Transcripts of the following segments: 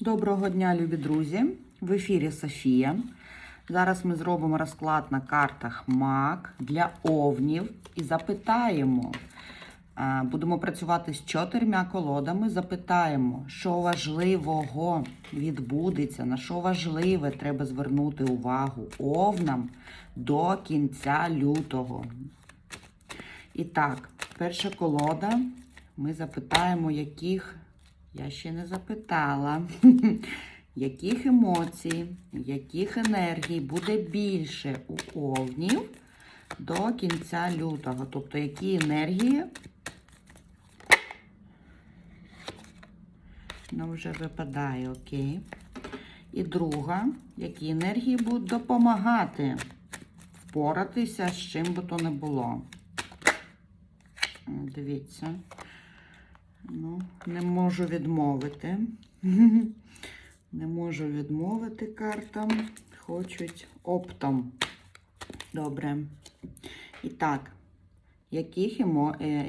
Доброго дня, любі друзі! В ефірі Софія. Зараз ми зробимо розклад на картах МАК для овнів і запитаємо. Будемо працювати з чотирма колодами. Запитаємо, що важливого відбудеться, на що важливе треба звернути увагу овнам до кінця лютого. І так, перша колода. Ми запитаємо, яких. Я ще не запитала, яких емоцій, яких енергій буде більше у овнів до кінця лютого. Тобто, які енергії ну, вже випадає, окей. І друга, які енергії будуть допомагати впоратися з чим би то не було. Дивіться. Ну, не можу відмовити. Не можу відмовити картам. Хочуть оптом. Добре. І так, яких е,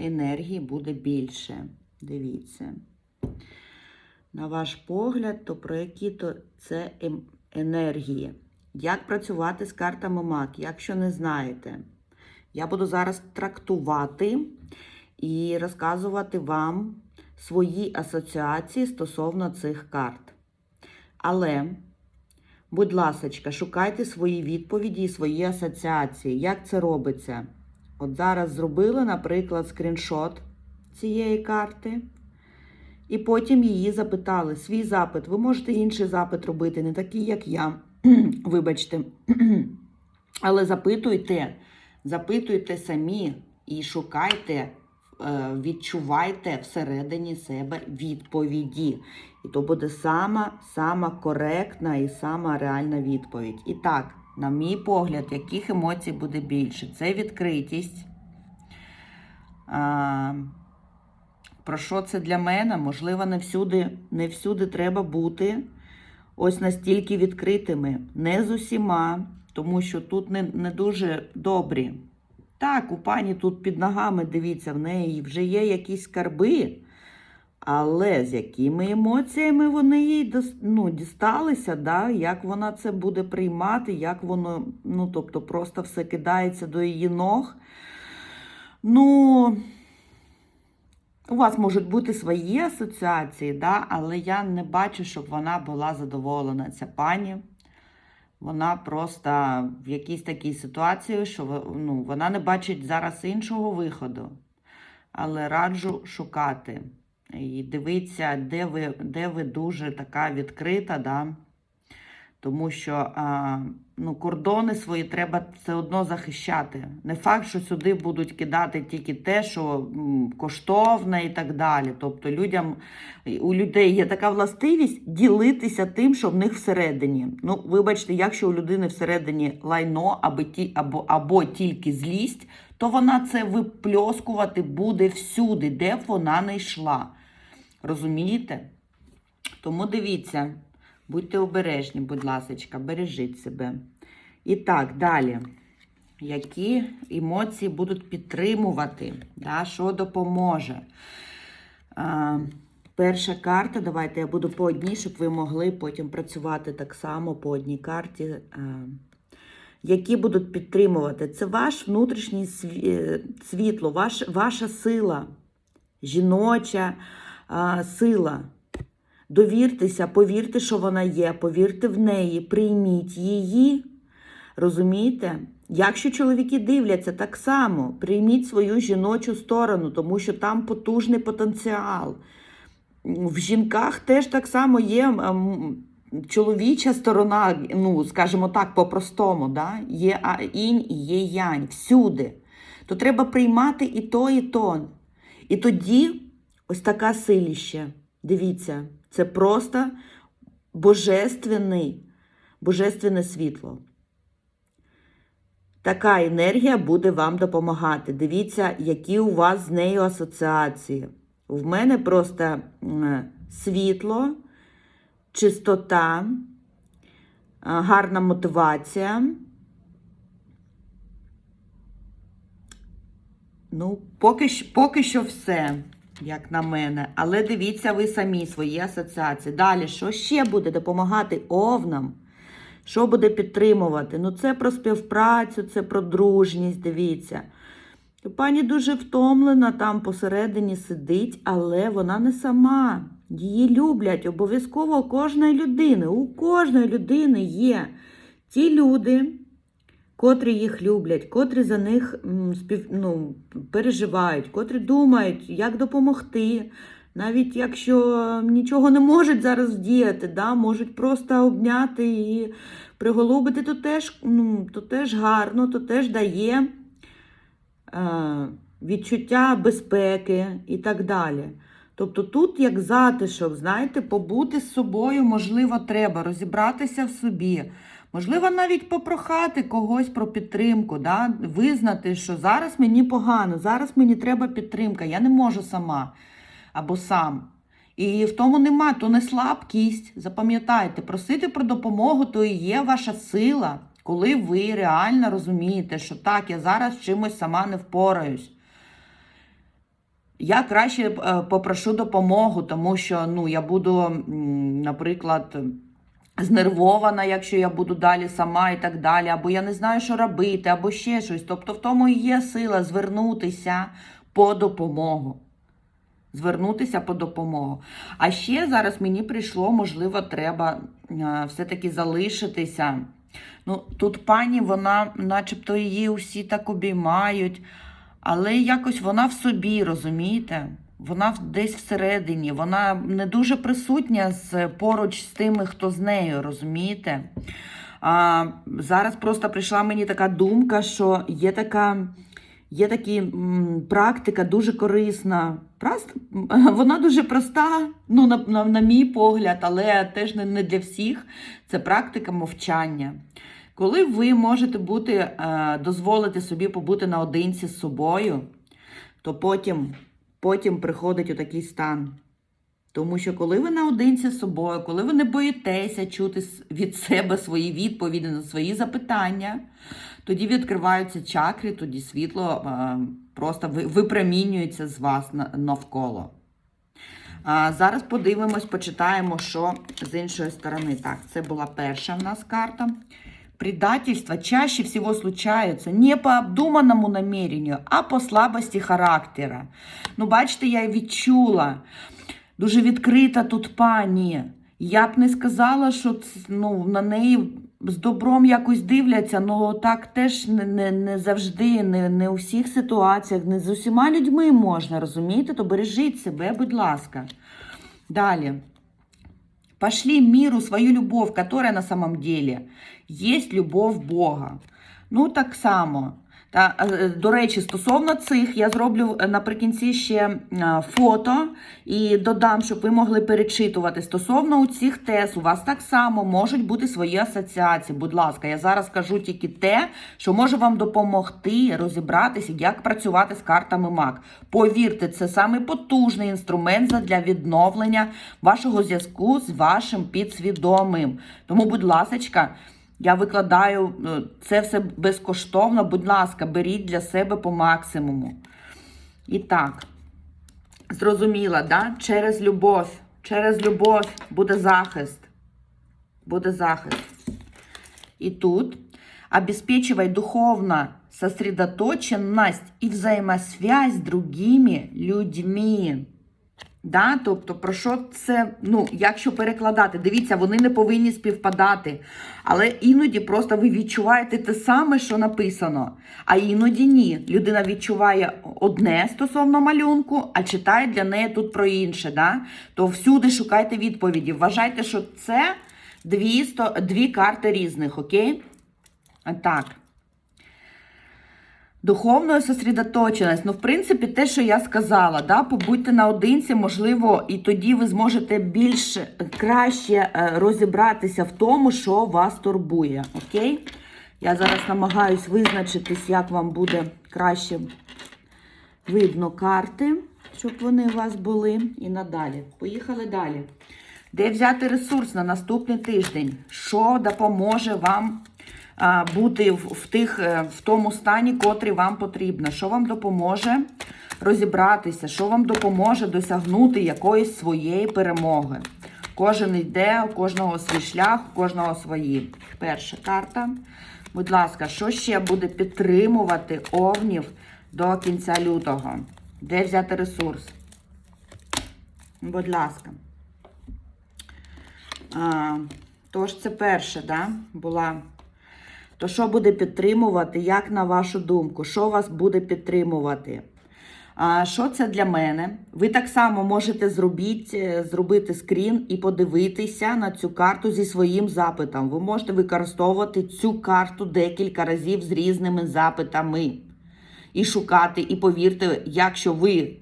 енергій буде більше? Дивіться. На ваш погляд, то про які то це ем- енергії? Як працювати з картами МАК, якщо не знаєте? Я буду зараз трактувати і розказувати вам свої асоціації стосовно цих карт. Але, будь ласка, шукайте свої відповіді і свої асоціації. Як це робиться? От зараз зробила, наприклад, скріншот цієї карти. І потім її запитали. Свій запит. Ви можете інший запит робити, не такий, як я. Вибачте. Але запитуйте, запитуйте самі і шукайте, відчувайте всередині себе відповіді. І то буде сама, сама коректна і сама реальна відповідь. І так, на мій погляд, яких емоцій буде більше? Це відкритість. Про що це для мене? Можливо, не всюди, не всюди треба бути ось настільки відкритими. Не з усіма, тому що тут не, не дуже добрі. Так, у пані тут під ногами, дивіться, в неї вже є якісь скарби, але з якими емоціями вони їй ну, дісталися, да? як вона це буде приймати, як воно, ну, тобто, просто все кидається до її ног. Ну, у вас можуть бути свої асоціації, да? але я не бачу, щоб вона була задоволена. Ця пані. Вона просто в якійсь такій ситуації, що ну, вона не бачить зараз іншого виходу. Але раджу шукати. І дивіться, де ви, де ви дуже така відкрита, да? Тому що а, ну, кордони свої треба все одно захищати. Не факт, що сюди будуть кидати тільки те, що коштовне і так далі. Тобто людям, у людей є така властивість ділитися тим, що в них всередині. Ну, вибачте, якщо у людини всередині лайно або, ті, або, або тільки злість, то вона це випльоскувати буде всюди, де б вона не йшла. Розумієте? Тому дивіться, будьте обережні, будь ласка, бережіть себе. І так, далі. Які емоції будуть підтримувати, да, що допоможе? А, перша карта, давайте я буду по одній, щоб ви могли потім працювати так само по одній карті. А, які будуть підтримувати? Це ваш внутрішній е, світло, ваш, ваша сила, жіноча а, сила. Довіртеся, повірте, що вона є, повірте в неї, прийміть її. Розумієте? Якщо чоловіки дивляться так само, прийміть свою жіночу сторону, тому що там потужний потенціал. В жінках теж так само є ем, чоловіча сторона, ну, скажімо так, по-простому, да? є інь і є янь всюди. То треба приймати і то, і то. І тоді ось така силіще. Дивіться, це просто божественний, божественне світло. Така енергія буде вам допомагати. Дивіться, які у вас з нею асоціації. В мене просто світло, чистота, гарна мотивація. Ну, поки, поки що все. Як на мене. Але дивіться ви самі свої асоціації. Далі, що ще буде допомагати овнам? Що буде підтримувати? Ну, це про співпрацю, це про дружність, дивіться. Пані дуже втомлена, там посередині сидить, але вона не сама. Її люблять обов'язково кожної людини. У кожної людини є ті люди, котрі їх люблять, котрі за них спів, ну, переживають, котрі думають, як допомогти. Навіть якщо нічого не можуть зараз вдіяти, да, можуть просто обняти і приголубити, то теж, ну, то теж гарно, то теж дає е, відчуття безпеки і так далі. Тобто тут як затишок, знаєте, побути з собою, можливо, треба розібратися в собі. Можливо, навіть попрохати когось про підтримку, да? визнати, що зараз мені погано, зараз мені треба підтримка, я не можу сама або сам. І в тому нема, то не слабкість. Запам'ятайте, просити про допомогу то і є ваша сила, коли ви реально розумієте, що так, я зараз чимось сама не впораюсь. Я краще е, попрошу допомогу, тому що ну, я буду, наприклад, знервована, якщо я буду далі сама і так далі, або я не знаю, що робити, або ще щось. Тобто в тому і є сила звернутися по допомогу. Звернутися по допомогу. А ще зараз мені прийшло, можливо, треба е, все-таки залишитися. Ну, тут пані, вона, начебто, її усі так обіймають, але якось вона в собі, розумієте? Вона десь всередині, вона не дуже присутня з, поруч з тими, хто з нею, розумієте? А, зараз просто прийшла мені така думка, що є така. Є такі практика дуже корисна. Праст, вона дуже проста, ну, на, на, на мій погляд, але теж не, не для всіх. Це практика мовчання. Коли ви можете бути, е, дозволити собі побути наодинці з собою, то потім, потім приходить отакий стан. Тому що коли ви наодинці з собою, коли ви не боїтеся чути від себе свої відповіді на свої запитання, тоді відкриваються чакри, тоді світло просто випромінюється з вас навколо. А зараз подивимось, почитаємо, що з іншої сторони. Так, це була перша в нас карта. Предательство чаще всего случается не по обдуманному намерению, а по слабості характера. Ну, бачите, я відчула. Дуже відкрита тут пані. Я б не сказала, що ну, на неї з добром якось дивляться, але так теж не, не, не завжди, не, не у всіх ситуаціях, не з усіма людьми можна, розумієте? То бережіть себе, будь ласка. Далі. Пошли миру свою любов, которая на самом деле есть любов Бога. Ну, так само. Та, е, до речі, стосовно цих, я зроблю е, наприкінці ще е, фото і додам, щоб ви могли перечитувати. Стосовно у цих тез, у вас так само можуть бути свої асоціації. Будь ласка, я зараз кажу тільки те, що може вам допомогти розібратися, як працювати з картами МАК. Повірте, це самий потужний інструмент для відновлення вашого зв'язку з вашим підсвідомим. Тому, будь ласочка, я викладаю е, це все безкоштовно. Будь ласка, беріть для себе по максимуму. І так, зрозуміла, да? через любов. Через любов буде захист. Буде захист. І тут обеспечивай духовно сосредоточенность і взаимосвязь з другими людьми. Да? Тобто, про що це, ну, якщо перекладати, дивіться, вони не повинні співпадати. Але іноді просто ви відчуваєте те саме, що написано. А іноді ні. Людина відчуває одне стосовно малюнку, а читає для неї тут про інше. Да? То всюди шукайте відповіді. Вважайте, що це дві, сто, дві карти різних, окей? Так. Духовною сосредоточеність. Ну, в принципі, те, що я сказала, да, побудьте наодинці, можливо, і тоді ви зможете більш краще е, розібратися в тому, що вас турбує. Окей? Я зараз намагаюсь визначитись, як вам буде краще видно карти, щоб вони у вас були. І надалі. Поїхали далі. Де взяти ресурс на наступний тиждень? Що допоможе вам бути в, тих, е, в тому стані, котрий вам потрібно, що вам допоможе розібратися, що вам допоможе досягнути якоїсь своєї перемоги. Кожен йде, у кожного свій шлях, у кожного свої. Перша карта. Будь ласка, що ще буде підтримувати овнів до кінця лютого? Де взяти ресурс? Будь ласка. А, тож це перше, да, була. То що буде підтримувати, як на вашу думку? Що вас буде підтримувати? А що це для мене? Ви так само можете зробити, е, зробити скрін і подивитися на цю карту зі своїм запитом. Ви можете використовувати цю карту декілька разів з різними запитами. І шукати, і повірте, якщо ви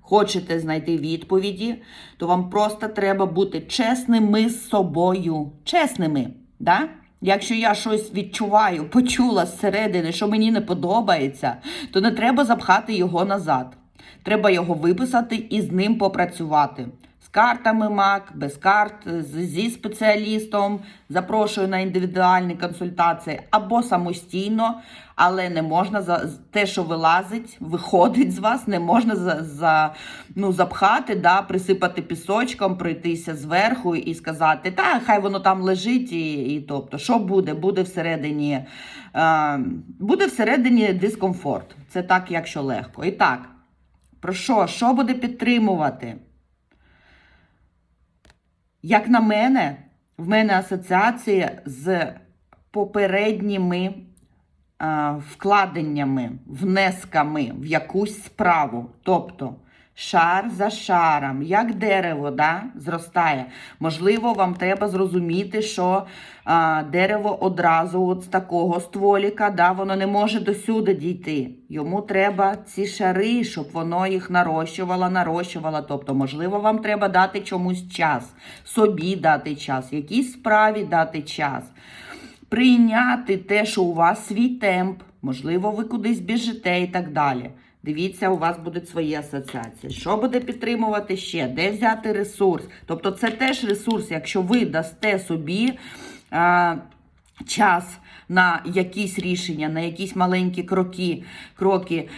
хочете знайти відповіді, то вам просто треба бути чесними з собою. Чесними. Да? Якщо я щось відчуваю, почула зсередини, що мені не подобається, то не треба запхати його назад. Треба його виписати і з ним попрацювати. Картами МАК, без карт, зі спеціалістом, запрошую на індивідуальні консультації або самостійно, але не можна за те, що вилазить, виходить з вас, не можна за, за ну, запхати, да, присипати пісочком, пройтися зверху і сказати, та хай воно там лежить, і, і тобто, що буде? Буде всередині, е, буде всередині дискомфорт. Це так, якщо легко. І так, про що? Що буде підтримувати? Як на мене, в мене асоціація з попередніми вкладеннями, внесками в якусь справу. Тобто шар за шаром, як дерево да, зростає. Можливо, вам треба зрозуміти, що а, дерево одразу от з такого стволіка, да, воно не може досюди дійти. Йому треба ці шари, щоб воно їх нарощувало, нарощувало. Тобто, можливо, вам треба дати чомусь час, собі дати час, якійсь справі дати час прийняти те, що у вас свій темп, можливо, ви кудись біжите і так далі. Дивіться, у вас будуть свої асоціації. Що буде підтримувати ще? Де взяти ресурс? Тобто, це теж ресурс, якщо ви дасте собі час на якісь рішення, на якісь маленькі кроки, кроки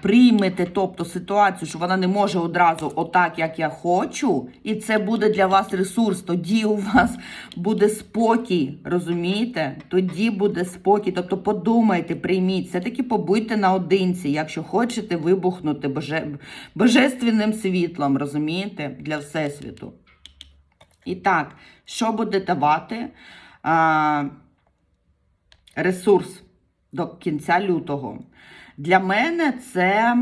приймете, тобто ситуацію, що вона не може одразу отак, як я хочу, і це буде для вас ресурс. Тоді у вас буде спокій, розумієте? Тоді буде спокій. Тобто подумайте, прийміть. Все-таки побудьте наодинці, якщо хочете вибухнути боже... божественним світлом, розумієте, для Всесвіту. І так, що буде давати? Ресурс до кінця лютого. Для мене це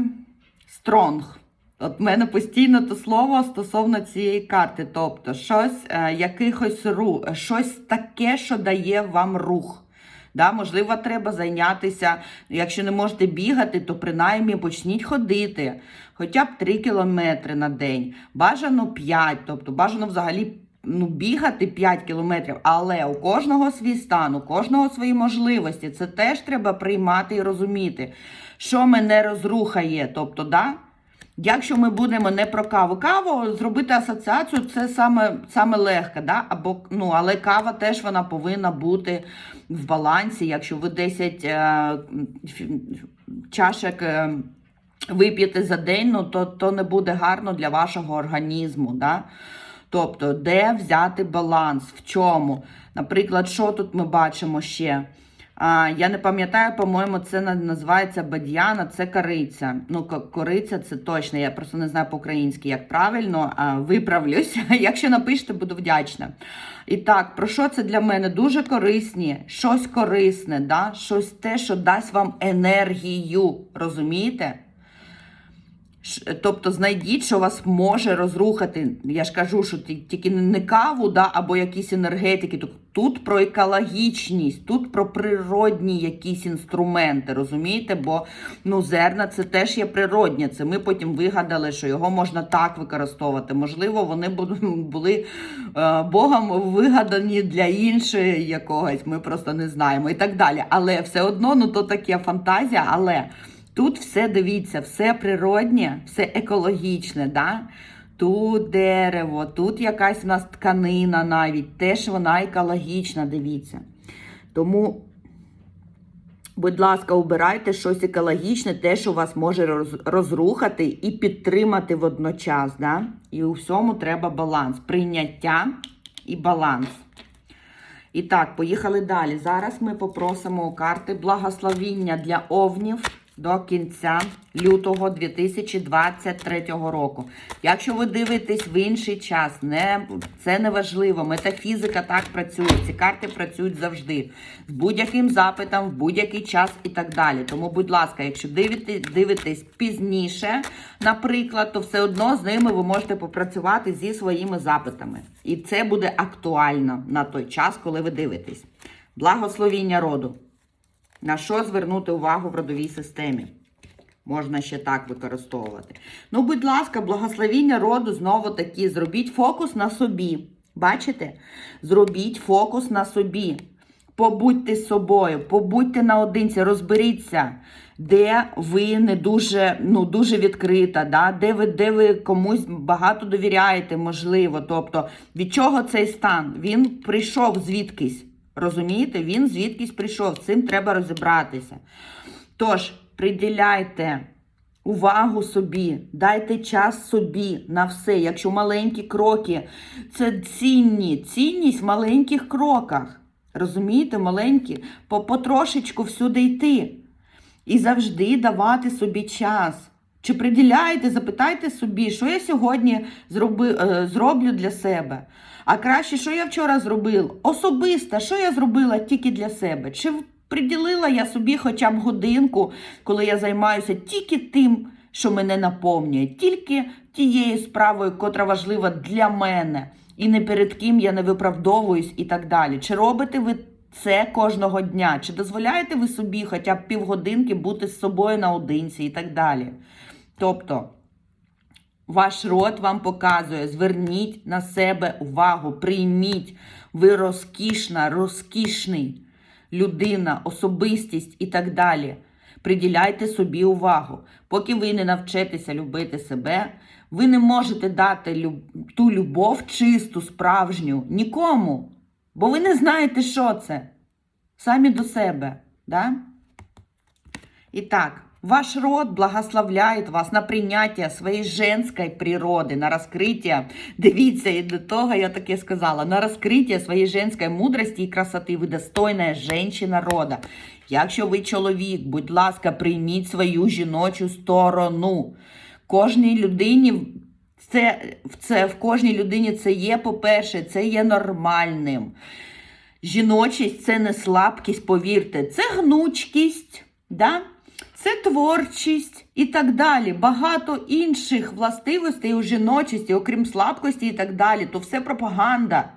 стронг. От в мене постійно то слово стосовно цієї карти. Тобто, щось, е, якихось ру, щось таке, що дає вам рух. Да, можливо, треба зайнятися. Якщо не можете бігати, то принаймні почніть ходити. Хоча б 3 кілометри на день. Бажано 5, тобто бажано взагалі ну, бігати 5 кілометрів, але у кожного свій стан, у кожного свої можливості. Це теж треба приймати і розуміти, що мене розрухає. Тобто, да, якщо ми будемо не про каву, каву зробити асоціацію це саме саме легко, да? Або, ну, але кава теж вона повинна бути в балансі. Якщо ви 10 е, чашек. Е, Вип'єте за день, ну, то, то не буде гарно для вашого організму. Да? Тобто, де взяти баланс, в чому? Наприклад, що тут ми бачимо ще? А, я не пам'ятаю, по-моєму, це називається бадьяна, це кориця. Ну, кориця це точно. Я просто не знаю по-українськи, як правильно, а, виправлюся. Якщо напишете, буду вдячна. І так, про що це для мене? Дуже корисні, щось корисне, да? щось те, що дасть вам енергію. Розумієте? Тобто знайдіть, що вас може розрухати. Я ж кажу, що тільки не каву, да, або якісь енергетики. Тут, тут про екологічність, тут про природні якісь інструменти, розумієте? Бо ну, зерна це теж є природнє. Це ми потім вигадали, що його можна так використовувати. Можливо, вони були е, Богом вигадані для іншої якогось, ми просто не знаємо і так далі. Але все одно, ну то таке фантазія, але. Тут все дивіться, все природнє, все екологічне. Да? Тут дерево, тут якась у нас тканина навіть, теж вона екологічна, дивіться. Тому Будь ласка, обирайте щось екологічне, те, що вас може розрухати і підтримати водночас. Да? І у всьому треба баланс. Прийняття і баланс. І так, поїхали далі. Зараз ми попросимо карти благословіння для овнів до кінця лютого 2023 року. Якщо ви дивитесь в інший час, не, це не важливо. Метафізика так працює. Ці карти працюють завжди. З будь-яким запитом, в будь-який час і так далі. Тому, будь ласка, якщо дивитесь, дивитесь пізніше, наприклад, то все одно з ними ви можете попрацювати зі своїми запитами. І це буде актуально на той час, коли ви дивитесь. Благословіння роду. На що звернути увагу в родовій системі? Можна ще так використовувати. Ну, будь ласка, благословіння роду знову таки. Зробіть фокус на собі. Бачите? Зробіть фокус на собі. Побудьте з собою, побудьте наодинці, розберіться, де ви не дуже, ну, дуже відкрита, да? де, ви, де ви комусь багато довіряєте, можливо. Тобто, від чого цей стан? Він прийшов звідкись. Розумієте? Він звідкись прийшов. Цим треба розібратися. Тож, приділяйте увагу собі, дайте час собі на все. Якщо маленькі кроки, це цінні, цінність в маленьких кроках. Розумієте, маленькі, потрошечку всюди йти. І завжди давати собі час. Чи приділяєте, запитайте собі, що я сьогодні е, зроблю для себе. А краще, що я вчора зробив? Особисто, що я зробила тільки для себе? Чи приділила я собі хоча б годинку, коли я займаюся тільки тим, що мене наповнює, тільки тією справою, котра важлива для мене, і не перед ким я не виправдовуюсь і так далі. Чи робите ви це кожного дня? Чи дозволяєте ви собі хоча б півгодинки бути з собою наодинці і так далі? Тобто. Ваш род вам показує, зверніть на себе увагу, прийміть. Ви розкішна, розкішний людина, особистість і так далі. Приділяйте собі увагу. Поки ви не навчитеся любити себе, ви не можете дати ту любов чисту, справжню нікому. Бо ви не знаєте, що це. Самі до себе. Да? Итак, ваш род благословляет вас на прийняття своєї женської природи, на розкриття. Дивіться, і до того я таке сказала, на розкриття своєї женської мудрості і красоти. Ви достойна жінка рода. Якщо ви чоловік, будь ласка, прийміть свою жіночу сторону. Кожній людині це, це в кожній людині це є, по-перше, це є нормальним. Жіночість це не слабкість, повірте, це гнучкість, да? Це творчість і так далі. Багато інших властивостей у жіночості, окрім слабкості і так далі. То все пропаганда.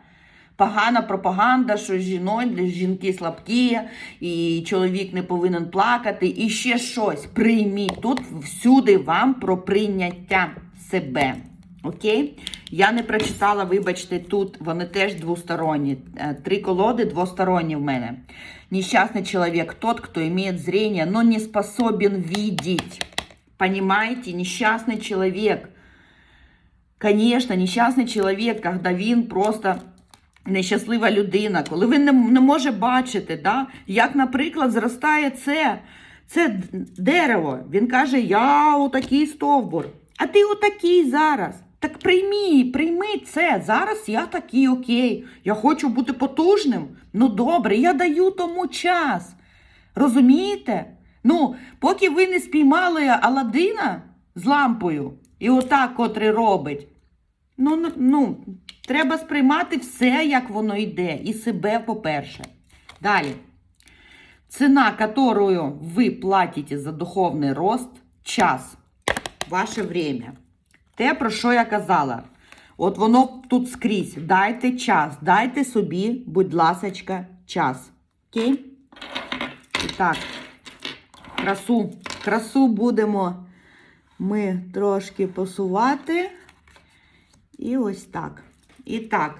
Погана пропаганда, що жіно, жінки слабкі, і чоловік не повинен плакати, і ще щось. Прийміть. Тут всюди вам про прийняття себе. Окей? Я не прочитала, вибачте, тут вони теж двосторонні. Е, Три колоди двосторонні в мене. Несчастный человек тот, кто имеет зрение, но не способен видеть. Понимаете? Несчастный человек. Конечно, несчастний чоловік, коли він просто нещаслива людина, коли він не, не може бачити, да? як, наприклад, зростає це, це дерево. Він каже, я отакий стовбур, а ти отакий зараз. Так приймі, прийми це. Зараз я такий окей. Я хочу бути потужним. Ну добре, я даю тому час. Розумієте? Ну, поки ви не спіймали Аладдина з лампою, і отак, котрий робить, Ну, ну, треба сприймати все, як воно йде, і себе, по-перше. Далі. Ціна, которую ви платите за духовний рост, час, ваше время. Те, про що я казала. От воно тут скрізь. Дайте час, дайте собі, будь ласочка, час. Окей? І так, красу, красу будемо ми трошки посувати. І ось так. І так.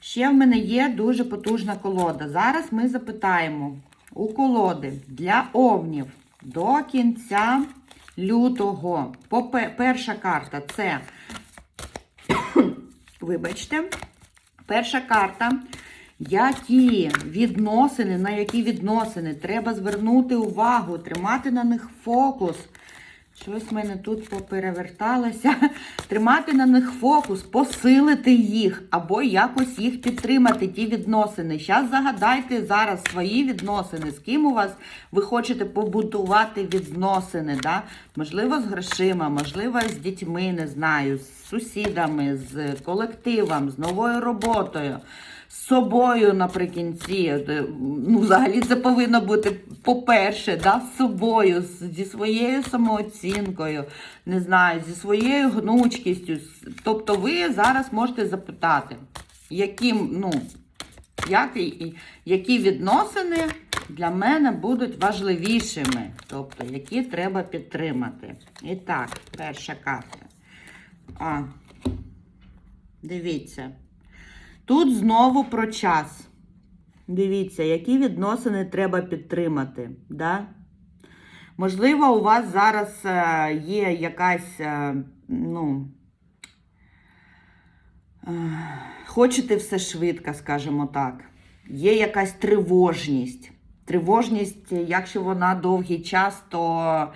Ще в мене є дуже потужна колода. Зараз ми запитаємо у колоди для овнів до кінця лютого. Перша карта це, вибачте, перша карта. Які відносини, на які відносини треба звернути увагу, тримати на них фокус. Щось в мене тут попереверталося. Тримати на них фокус, посилити їх або якось їх підтримати, ті відносини. Зараз загадайте зараз свої відносини, з ким у вас ви хочете побудувати відносини. Да? Можливо, з грошима, можливо, з дітьми, не знаю, з сусідами, з колективом, з новою роботою. З собою наприкінці. Е, Ну, взагалі це повинно бути, по-перше, да, з собою, зі своєю самооцінкою, не знаю, зі своєю гнучкістю. Тобто ви зараз можете запитати, яким, ну, як, які відносини для мене будуть важливішими, тобто, які треба підтримати. І так, перша карта. А, дивіться. Тут знову про час. Дивіться, які відносини треба підтримати. Да? Можливо, у вас зараз е, є якась, е, ну, е, хочете все швидко, скажімо так. Є якась тривожність. Тривожність, якщо вона довгий час, то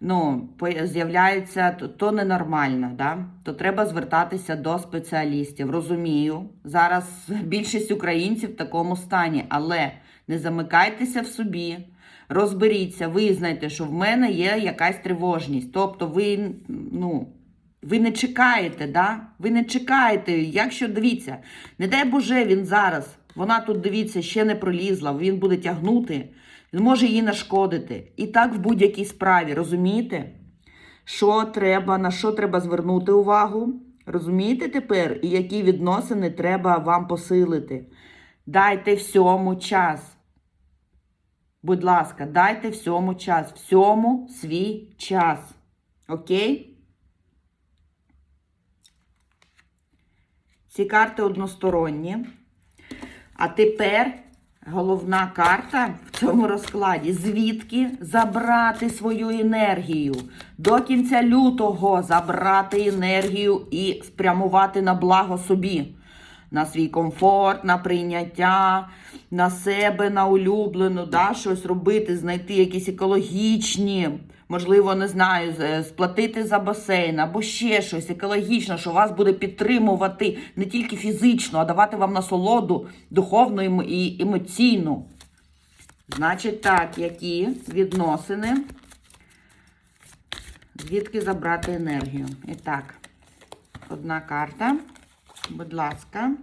ну, з'являється, то, то ненормально, да? то треба звертатися до спеціалістів. Розумію, зараз більшість українців в такому стані, але не замикайтеся в собі, розберіться, визнайте, що в мене є якась тривожність. Тобто ви, ну, ви не чекаєте, да? ви не чекаєте, якщо дивіться, не дай Боже, він зараз, вона тут, дивіться, ще не пролізла, він буде тягнути. Він може їй нашкодити. І так в будь-якій справі, розумієте? Що треба, на що треба звернути увагу? Розумієте тепер, і які відносини треба вам посилити? Дайте всьому час. Будь ласка, дайте всьому час. Всьому свій час. Окей? Ці карти односторонні. А тепер головна карта в цьому розкладі. Звідки забрати свою енергію? До кінця лютого забрати енергію і спрямувати на благо собі. На свій комфорт, на прийняття, на себе, на улюблену, да, щось робити, знайти якісь екологічні, можливо, не знаю, е, сплатити за басейн або ще щось екологічне, що вас буде підтримувати не тільки фізично, а давати вам насолоду духовну і емоційну. Значить, так, які відносини, звідки забрати енергію? І так, одна карта. Будь ласка.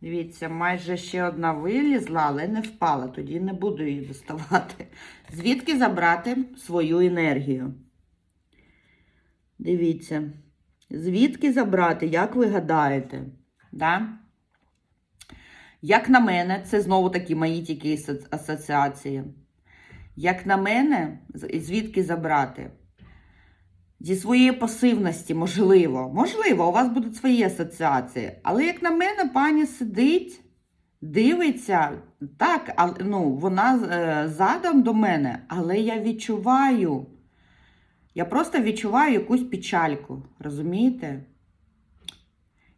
Дивіться, майже ще одна вилізла, але не впала. Тоді не буду її доставати. Звідки забрати свою енергію? Дивіться. Звідки забрати, як ви гадаєте? Да? Як на мене, це знову таки мої тільки асоціації. Як на мене, звідки забрати? Зі своєї пасивності, можливо. Можливо, у вас будуть свої асоціації. Але, як на мене, пані сидить, дивиться, так, ну, вона е, задом до мене, але я відчуваю. Я просто відчуваю якусь печальку. Розумієте?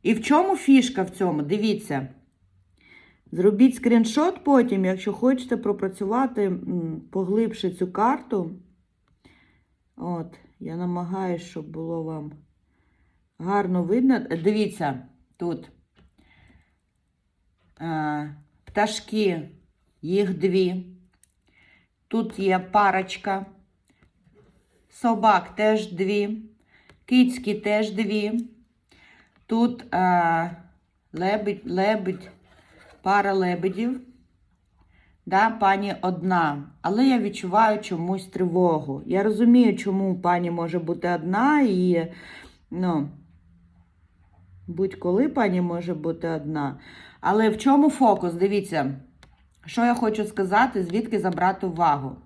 І в чому фішка в цьому? Дивіться. Зробіть скріншот потім, якщо хочете пропрацювати поглибше цю карту. От, я намагаюся, щоб було вам гарно видно. Дивіться, тут е, пташки, їх дві. Тут є парочка. Собак теж дві. Кицькі теж дві. Тут е, лебедь, лебедь, пара лебедів. Да, пані одна, але я відчуваю чомусь тривогу. Я розумію, чому пані може бути одна, і ну, будь-коли пані може бути одна. Але в чому фокус? Дивіться, що я хочу сказати, звідки забрати увагу.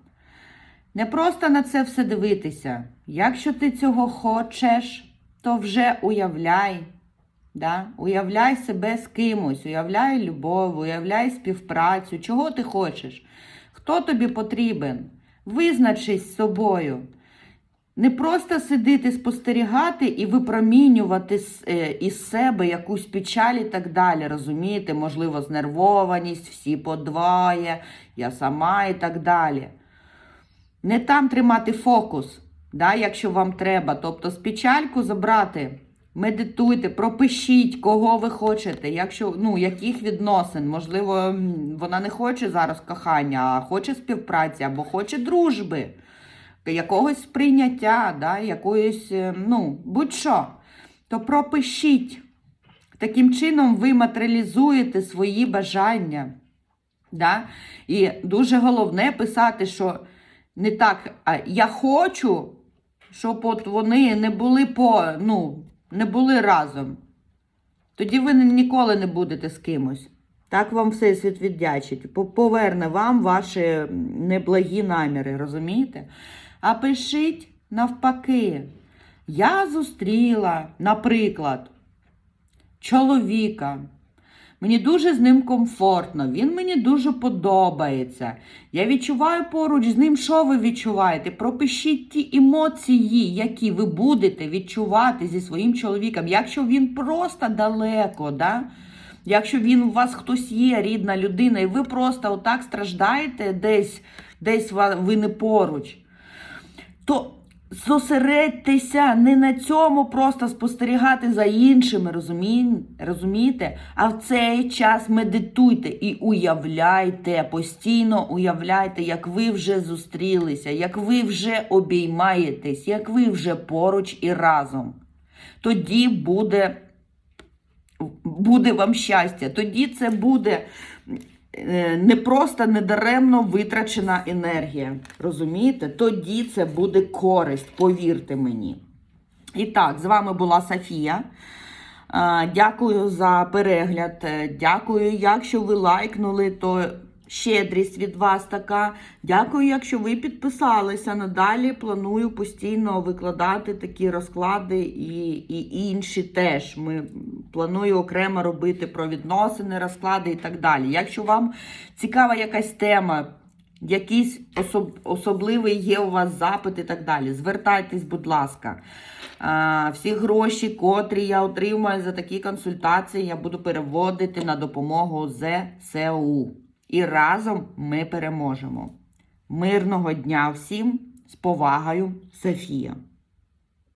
Не просто на це все дивитися. Якщо ти цього хочеш, то вже уявляй. Да? Уявляй себе з кимось, уявляй любов, уявляй співпрацю, чого ти хочеш, хто тобі потрібен. Визначись з собою. Не просто сидіти, спостерігати і випромінювати е, із себе якусь печаль і так далі. Розумієте, можливо, знервованість, всі подвоє, я сама і так далі. Не там тримати фокус, да, якщо вам треба. Тобто з печальку забрати, медитуйте, пропишіть, кого ви хочете, якщо, ну, яких відносин. Можливо, вона не хоче зараз кохання, а хоче співпраці або хоче дружби якогось сприйняття, да, якоїсь, е, ну, будь-що, то пропишіть. Таким чином ви матеріалізуєте свої бажання. Да? І дуже головне писати, що не так, а я хочу, щоб от вони не були по, ну, не були разом. Тоді ви ніколи не будете з кимось. Так вам Всесвіт віддячить. Поверне вам ваші неблагі наміри, розумієте? А пишіть навпаки. Я зустріла, наприклад, чоловіка. Мені дуже з ним комфортно, він мені дуже подобається. Я відчуваю поруч з ним, що ви відчуваєте. Пропишіть ті емоції, які ви будете відчувати зі своїм чоловіком. Якщо він просто далеко, да? якщо він у вас хтось є, рідна людина, і ви просто отак страждаєте десь, десь ви не поруч, то зосередьтеся не на цьому просто спостерігати за іншими, розумі... розумієте? А в цей час медитуйте і уявляйте, постійно уявляйте, як ви вже зустрілися, як ви вже обіймаєтесь, як ви вже поруч і разом. Тоді буде, буде вам щастя, тоді це буде не просто недаремно витрачена енергія. Розумієте? Тоді це буде користь, повірте мені. І так, з вами була Софія. Е, Дякую за перегляд. Е, Дякую, якщо ви лайкнули, то щедрість від вас така. Дякую, якщо ви підписалися. Надалі планую постійно викладати такі розклади і, і інші теж. Ми планую окремо робити про відносини, розклади і так далі. Якщо вам цікава якась тема, якийсь особ, особливий є у вас запит і так далі. Звертайтесь, будь ласка. Всі гроші, котрі я отримаю за такі консультації, я буду переводити на допомогу ЗСУ. І разом ми переможемо. Мирного дня всім з повагою, Софія.